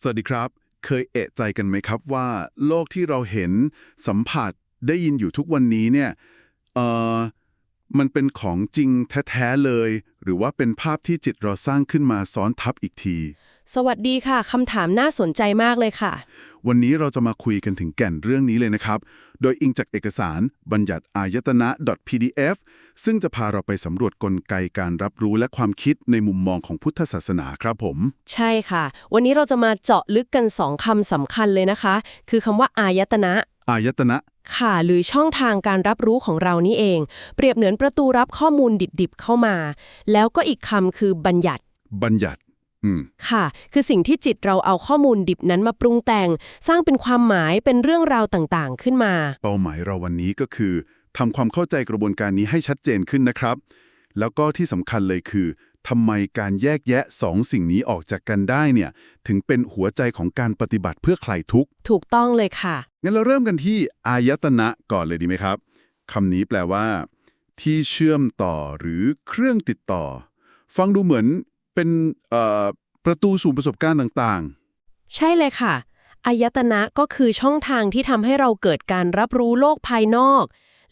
สวัสดีครับ เคยเอะใจกันไหมครับว่า โลกที่เราเห็นสัมผัสได้ยินอยู่ทุกวันนี้เนี่ยเออมันเป็นของจริงแท้ ๆ เลย หรือว่าเป็นภาพที่จิตเราสร้างขึ้นมาซ้อนทับอีกที สวัสดีค่ะคำถามน่าสนใจมากเลยค่ะ วันนี้เราจะมาคุยกันถึงแก่นเรื่องนี้เลยนะครับ โดยอิงจากเอกสารบัญญัติอายตนะ .pdf ซึ่งจะพาเราไปสำรวจกลไกการรับรู้และความคิดในมุมมองของพุทธศาสนาครับผม ใช่ค่ะ วันนี้เราจะมาเจาะลึกกันสองคำสำคัญเลยนะคะ คือคำว่าอายตนะ อายตนะค่ะหรือช่องทางการรับรู้ของเรานี่เอง เปรียบเหมือนประตูรับข้อมูลดิบๆเข้ามา แล้วก็อีกคำคือบัญญัติ บัญญัติอืม ค่ะ คือสิ่งที่จิตเราเอาข้อมูลดิบนั้นมาปรุงแต่ง สร้างเป็นความหมายเป็นเรื่องราวต่างๆ ขึ้นมา เป้าหมายเราวันนี้ก็คือทำความเข้าใจกระบวนการนี้ให้ชัดเจนขึ้นนะครับ แล้วก็ที่สำคัญเลยคือทำไมการแยกแยะสองสิ่งนี้ออกจากกันได้เนี่ย ถึงเป็นหัวใจของการปฏิบัติเพื่อคลายทุกข์ ถูกต้องเลยค่ะ งั้นเราเริ่มกันที่อายตนะก่อนเลยดีไหมครับคำนี้แปลว่า ที่เชื่อมต่อหรือเครื่องติดต่อ ฟังดูเหมือน เป็นเอ่อประตูสู่ประสบการณ์ต่างใช่เลยค่ะ อายตนะก็คือช่องทางที่ทำให้เราเกิดการรับรู้โลกภายนอก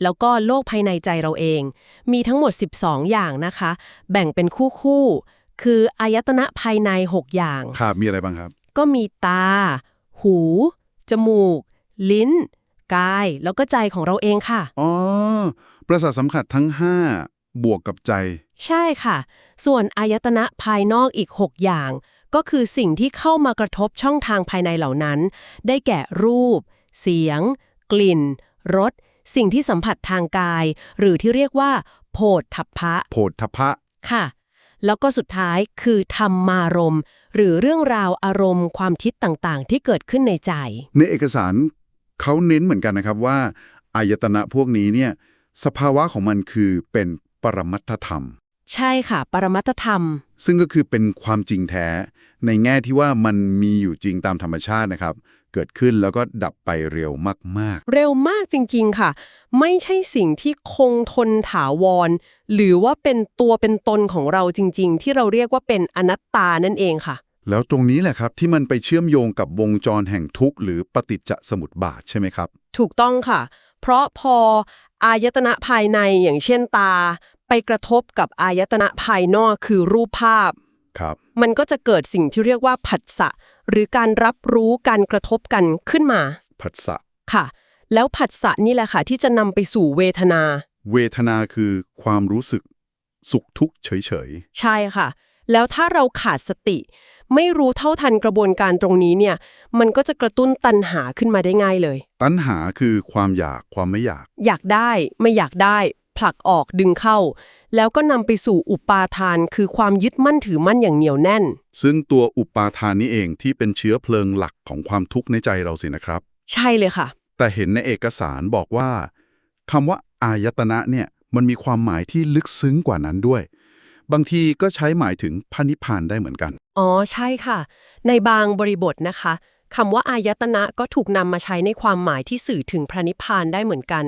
แล้วก็โลกภายในใจเราเอง มีทั้งหมด 12 อย่างนะคะ แบ่งเป็นคู่คู่ๆคืออายตนะภายใน 6 อย่างๆครับมีอะไรบ้างครับ ก็มีตา หู จมูก ลิ้น กาย แล้วก็ใจของเราเองค่ะ อ๋อ ประสาทสัมผัสทั้ง 5 บวกกับใจ ใช่ค่ะ ส่วนอายตนะภายนอกอีก 6 อย่าง ก็คือสิ่งที่เข้ามากระทบช่องทางภายในเหล่านั้น ได้แก่รูป เสียง กลิ่น รส สิ่งที่สัมผัสทางกาย หรือที่เรียกว่าโผฏฐัพพะ โพธพะ ค่ะ แล้วก็สุดท้ายคือธรรมารมณ์หรือเรื่องราวอารมณ์ความคิดต่างๆ ที่เกิดขึ้นในใจ ในเอกสารเขาเน้นเหมือนกันนะครับว่าอายตนะพวกนี้เนี่ยสภาวะของมันคือเป็น ปรมัตถธรรม ใช่ค่ะ ปรมัตถธรรม ซึ่งก็คือเป็นความจริงแท้ ในแง่ที่ว่ามันมีอยู่จริงตามธรรมชาตินะครับ เกิดขึ้นแล้วก็ดับไปเร็วมากเร็วมากจริงๆค่ะ ไม่ใช่สิ่งที่คงทนถาวร หรือว่าเป็นตัวเป็นตนของเราจริง ๆ ที่เราเรียกว่าเป็นอนัตตานั่นเองค่ะๆแล้วตรงนี้แหละครับที่มันไปเชื่อมโยงกับวงจรแห่งทุกข์หรือปฏิจจสมุปบาทใช่ไหมครับ ถูกต้องค่ะ เพราะพออายตนะภายในอย่างเช่นตา ไปกระทบกับอายตนะภายนอกคือรูปภาพครับมันก็จะเกิดสิ่งที่เรียกว่าผัสสะหรือการรับรู้การกระทบกันขึ้นมาผัสสะค่ะ แล้วผัสสะนี่แหละค่ะที่จะนำไปสู่เวทนา เวทนาคือความรู้สึกสุขทุกข์เฉยใช่ค่ะ แล้วถ้าเราขาดสติ ไม่รู้เท่าทันกระบวนการตรงนี้เนี่ย มันก็จะกระตุ้นตัณหาขึ้นมาได้ง่ายเลยๆตัณหาคือความอยากความไม่อยาก อยากได้ไม่อยากได้ ผลักออกดึงเข้า แล้วก็นำไปสู่อุปาทานคือความยึดมั่นถือมั่นอย่างเหนียวแน่น ซึ่งตัวอุปาทานนี้เองที่เป็นเชื้อเพลิงหลักของความทุกข์ในใจเราสินะครับ ใช่เลยค่ะ แต่เห็นในเอกสารบอกว่าคำว่าอายตนะเนี่ยมันมีความหมายที่ลึกซึ้งกว่านั้นด้วย บางทีก็ใช้หมายถึงพระนิพพานได้เหมือนกัน อ๋อใช่ค่ะ ในบางบริบทนะคะคำว่าอายตนะก็ถูกนำมาใช้ในความหมายที่สื่อถึงพระนิพพานได้เหมือนกัน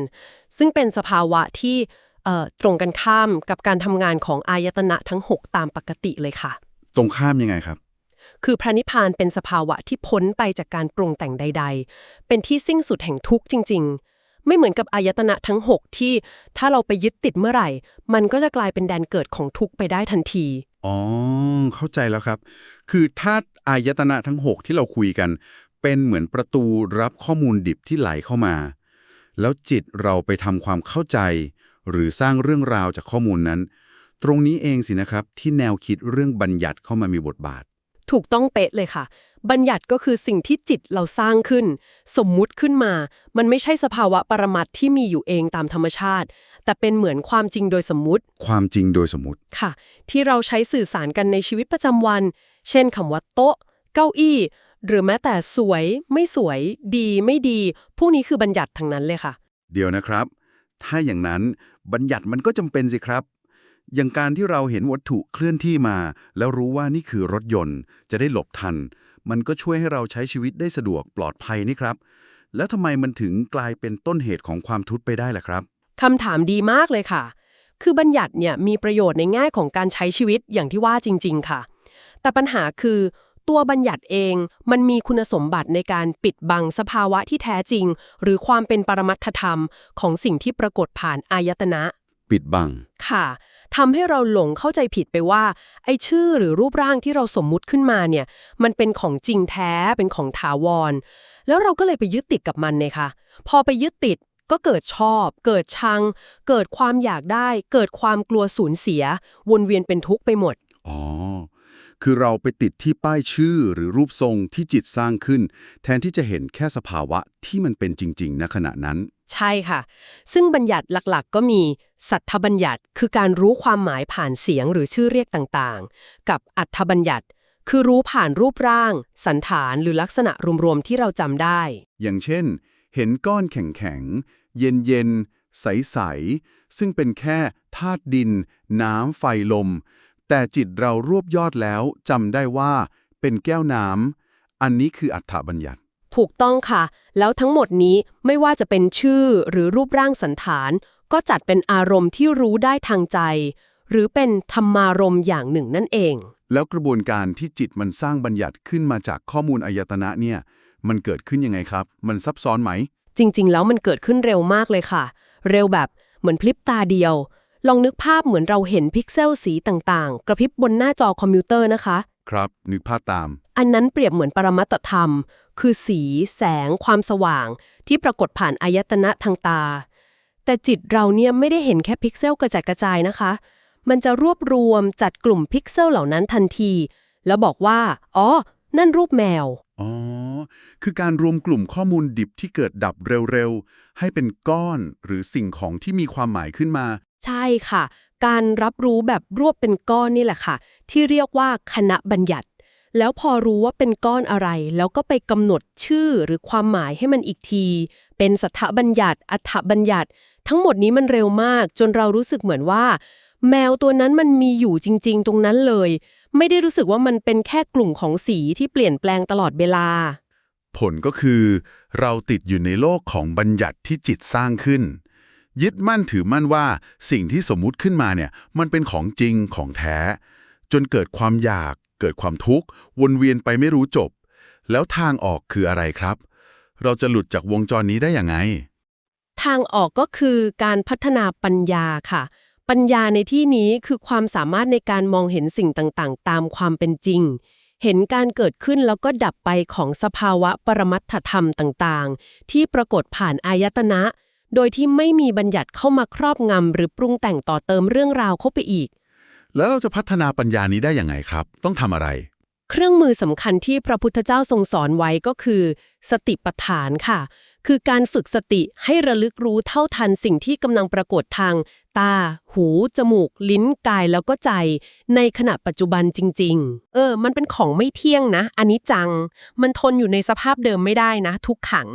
ซึ่งเป็นสภาวะที่เอ่อตรงกันข้ามกับการทำงานของอายตนะทั้ง 6 ตามปกติเลยค่ะ ตรงข้ามยังไงครับ คือพระนิพพานเป็นสภาวะที่พ้นไปจากการปรุงแต่งใด ๆ เป็นที่สิ้นสุดแห่งทุกข์จริง ๆ ไม่เหมือนกับอายตนะทั้ง 6 ที่ถ้าเราไปยึดติดเมื่อไหร่ มันก็จะกลายเป็นแดนเกิดของทุกไปได้ทันที อ๋อ เข้าใจแล้วครับ คือถ้าอายตนะทั้ง 6 ที่เราคุยกัน เป็นเหมือนประตูรับข้อมูลดิบที่ไหลเข้ามา แล้วจิตเราไปทำความเข้าใจ หรือสร้างเรื่องราวจากข้อมูลนั้น ตรงนี้เองสินะครับที่แนวคิดเรื่องบัญญัติเข้ามามีบทบาท ถูกต้องเป๊ะเลยค่ะ บัญญัติก็คือสิ่งที่จิตเราสร้างขึ้น สมมุติขึ้นมา มันไม่ใช่สภาวะปรมัตถ์ที่มีอยู่เองตามธรรมชาติ แต่เป็นเหมือนความจริงโดยสมมุติ ความจริงโดยสมมติค่ะ ที่เราใช้สื่อสารกันในชีวิตประจำวัน เช่นคำว่าโต๊ะ เก้าอี้ หรือแม้แต่สวย ไม่สวย ดีไม่ดี พวกนี้คือบัญญัติทั้งนั้นเลยค่ะ เดี๋ยวนะครับ ถ้าอย่างนั้นบัญญัติมันก็จำเป็นสิครับ อย่างการที่เราเห็นวัตถุเคลื่อนที่มา แล้วรู้ว่านี่คือรถยนต์ จะได้หลบทัน มันก็ช่วยให้เราใช้ชีวิตได้สะดวกปลอดภัยนี่ครับ แล้วทำไมมันถึงกลายเป็นต้นเหตุของความทุกข์ไปได้ล่ะครับคำถามดีมากเลยค่ะ คือบัญญัติเนี่ยมีประโยชน์ในแง่ของการใช้ชีวิตอย่างที่ว่าจริง ๆ ค่ะ แต่ปัญหาคือตัวบัญญัติเองมันมีคุณสมบัติในการปิดบังสภาวะที่แท้จริง หรือความเป็นปรมัตถธรรมของสิ่งที่ปรากฏผ่านอายตนะ ปิดบัง ค่ะ ทำให้เราหลงเข้าใจผิดไปว่า ไอ้ชื่อหรือรูปร่างที่เราสมมุติขึ้นมาเนี่ย มันเป็นของจริงแท้เป็นของถาวร แล้วเราก็เลยไปยึดติดกับมันเนี่ยค่ะ พอไปยึดติดก็เกิดชอบ เกิดชัง เกิดความอยากได้ เกิดความกลัวสูญเสีย วนเวียนเป็นทุกข์ไปหมด อ๋อ คือเราไปติดที่ป้ายชื่อหรือรูปทรงที่จิตสร้างขึ้น แทนที่จะเห็นแค่สภาวะที่มันเป็นจริงๆณขณะนั้น ใช่ค่ะ ซึ่งบัญญัติหลักๆ ก็มี สัทธบัญญัติ คือการรู้ความหมายผ่านเสียงหรือชื่อเรียกต่างๆ กับอัทธบัญญัติ คือรู้ผ่านรูปร่าง สันฐานหรือลักษณะรวมๆที่เราจำได้ อย่างเช่น เห็นก้อนแข็งๆเย็นๆใส ๆ ซึ่งเป็นแค่ธาตุดิน น้ำ ไฟ ลม แต่จิตเรารวบยอดแล้วจำได้ว่า เป็นแก้วน้ำอันนี้คืออัฏฐบัญญัติ ถูกต้องค่ะ แล้วทั้งหมดนี้ไม่ว่าจะเป็นชื่อหรือรูปร่างสันฐาน ก็จัดเป็นอารมณ์ที่รู้ได้ทางใจ หรือเป็นธรรมารมณ์อย่างหนึ่งนั่นเอง แล้วกระบวนการที่จิตมันสร้างบัญญัติขึ้นมาจากข้อมูลอายตนะเนี่ย มันเกิดขึ้นยังไงครับ มันซับซ้อนไหม จริง ๆ แล้วมันเกิดขึ้นเร็วมากเลยค่ะ เร็วแบบเหมือนพลิบตาเดียว ลองนึกภาพเหมือนเราเห็นพิกเซลสีต่างๆ กระพริบบนหน้าจอคอมพิวเตอร์นะคะ ครับ นึกภาพตาม อันนั้นเปรียบเหมือนปรมัตถธรรม คือสี แสง ความสว่าง ที่ปรากฏผ่านอายตนะทางตา แต่จิตเราเนี่ยไม่ได้เห็นแค่พิกเซลกระจัดกระจายนะคะ มันจะรวบรวมจัดกลุ่มพิกเซลเหล่านั้นทันที แล้วบอกว่า อ๋อ นั่นรูปแมว อ๋อ คือการรวมกลุ่มข้อมูลดิบที่เกิดดับเร็วๆ ให้เป็นก้อนหรือสิ่งของที่มีความหมายขึ้นมา ใช่ค่ะ การรับรู้แบบรวบเป็นก้อนนี่แหละค่ะ ที่เรียกว่าคณะบัญญัติ แล้วพอรู้ว่าเป็นก้อนอะไร แล้วก็ไปกำหนดชื่อหรือความหมายให้มันอีกที เป็นสัทธบัญญัติ อัฏฐบัญญัติ ทั้งหมดนี้มันเร็วมาก จนเรารู้สึกเหมือนว่า แมวตัวนั้นมันมีอยู่จริง ๆ ตรงนั้นเลย ไม่ได้รู้สึกว่ามันเป็นแค่กลุ่มของสีที่เปลี่ยนแปลงตลอดเวลา ผลก็คือ เราติดอยู่ในโลกของบัญญัติที่จิตสร้างขึ้น ยึดมั่นถือมั่นว่าสิ่งที่สมมุติขึ้นมาเนี่ยมันเป็นของจริงของแท้ จนเกิดความอยาก เกิดความทุกข์ วนเวียนไปไม่รู้จบ แล้วทางออกคืออะไรครับ เราจะหลุดจากวงจรนี้ได้อย่างไง ทางออกก็คือการพัฒนาปัญญาค่ะ ปัญญาในที่นี้คือความสามารถในการมองเห็นสิ่งต่างๆ ตามความเป็นจริงเห็นการเกิดขึ้นแล้วก็ดับไปของสภาวะปรมัตถธรรมต่าง ๆ ที่ปรากฏผ่านอายตนะ โดยที่ไม่มีบัญญัติเข้ามาครอบงำหรือปรุงแต่งต่อเติมเรื่องราวเข้าไปอีก แล้วเราจะพัฒนาปัญญานี้ได้อย่างไงครับ ต้องทำอะไร เครื่องมือสำคัญที่พระพุทธเจ้าทรงสอนไว้ก็คือ สติปัฏฐานค่ะ คือการฝึกสติให้ระลึกรู้เท่าทันสิ่งที่กำลังปรากฏทาง ตา หู จมูก ลิ้น กายแล้วก็ใจ ในขณะปัจจุบันจริง ๆ เออ มันเป็นของไม่เที่ยงนะ อันนี้จัง มันทนอยู่ในสภาพเดิมไม่ได้นะ ทุกขัง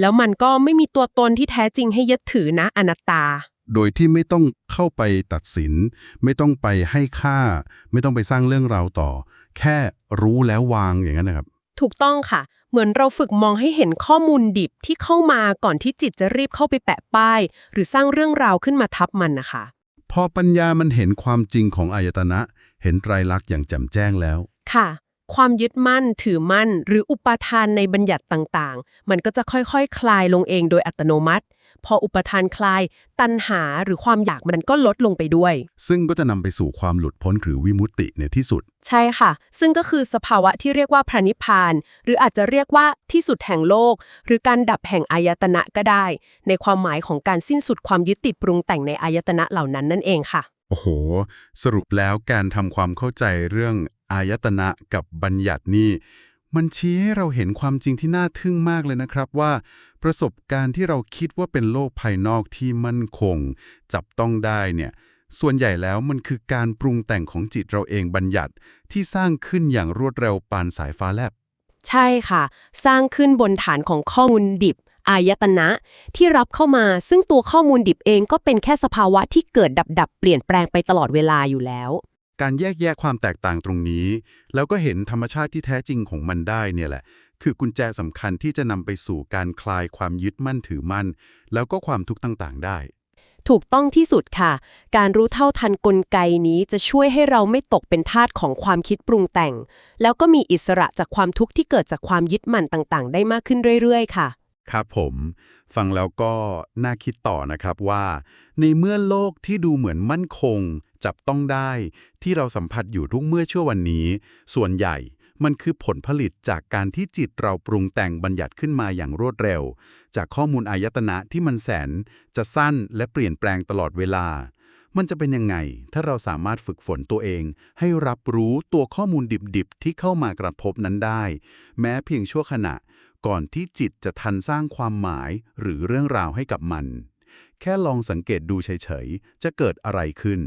แล้วมันก็ไม่มีตัวตนที่แท้จริงให้ยึดถือนะ อนัตตา โดยที่ไม่ต้องเข้าไปตัดสิน ไม่ต้องไปให้ค่า ไม่ต้องไปสร้างเรื่องราวต่อ แค่รู้แล้ววางอย่างนั้นนะครับ ถูกต้องค่ะ เหมือนเราฝึกมองให้เห็นข้อมูลดิบที่เข้ามาก่อนที่จิตจะรีบเข้าไปแปะป้าย หรือสร้างเรื่องราวขึ้นมาทับมันนะคะ พอปัญญามันเห็นความจริงของอายตนะ เห็นไตรลักษณ์อย่างแจ่มแจ้งแล้ว ค่ะ ความยึดมั่นถือมั่น หรืออุปทานในบัญญัติต่างๆ มันก็จะค่อยๆคคลายลงเองโดยอัตโนมัติ พออุปทานคลาย ตัณหาหรือความอยากมันก็ลดลงไปด้วย ซึ่งก็จะนำไปสู่ความหลุดพ้นหรือวิมุตติในที่สุด ใช่ค่ะ ซึ่งก็คือสภาวะที่เรียกว่าพระนิพพาน หรืออาจจะเรียกว่าที่สุดแห่งโลก หรือการดับแห่งอายตนะก็ได้ ในความหมายของการสิ้นสุดความยึดติดปรุงแต่งในอายตนะเหล่านั้นนั่นเองค่ะ โอ้โห สรุปแล้วการทำความเข้าใจเรื่องอายตนะกับบัญญัตินี่ มันชี้ให้เราเห็นความจริงที่น่าทึ่งมากเลยนะครับว่า ประสบการณ์ที่เราคิดว่าเป็นโลกภายนอกที่มั่นคง จับต้องได้เนี่ยส่วนใหญ่แล้วมันคือการปรุงแต่งของจิตเราเองบัญญัติที่สร้างขึ้นอย่างรวดเร็วปานสายฟ้าแลบ ใช่ค่ะ สร้างขึ้นบนฐานของข้อมูลดิบ อายตนะ ที่รับเข้ามาซึ่งตัวข้อมูลดิบเองก็เป็นแค่สภาวะที่เกิดดับดับเปลี่ยนแปลงไปตลอดเวลาอยู่แล้ว การแยกแยะความแตกต่างตรงนี้ แล้วก็เห็นธรรมชาติที่แท้จริงของมันได้เนี่ยแหละ คือกุญแจสำคัญที่จะนำไปสู่การคลายความยึดมั่นถือมั่น แล้วก็ความทุกข์ต่างๆ ได้ ถูกต้องที่สุดค่ะ การรู้เท่าทันกลไกนี้จะช่วยให้เราไม่ตกเป็นทาสของความคิดปรุงแต่ง แล้วก็มีอิสระจากความทุกข์ที่เกิดจากความยึดมั่นต่างๆ ได้มากขึ้นเรื่อยๆ ค่ะครับผม ฟังแล้วก็น่าคิดต่อนะครับว่า ในเมื่อโลกที่ดูเหมือนมั่นคง จับต้องได้ ที่เราสัมผัสอยู่ทุกเมื่อชั่ววันนี้ ส่วนใหญ่มันคือผลผลิตจากการที่จิตเราปรุงแต่งบัญญัติขึ้นมาอย่างรวดเร็ว จากข้อมูลอายตนะที่มันแสน จะสั้นและเปลี่ยนแปลงตลอดเวลา มันจะเป็นยังไง ถ้าเราสามารถฝึกฝนตัวเอง ให้รับรู้ตัวข้อมูลดิบๆ ที่เข้ามากระทบนั้นได้ แม้เพียงชั่วขณะ ก่อนที่จิตจะทันสร้างความหมายหรือเรื่องราวให้กับมัน แค่ลองสังเกตดูเฉยๆ จะเกิดอะไรขึ้น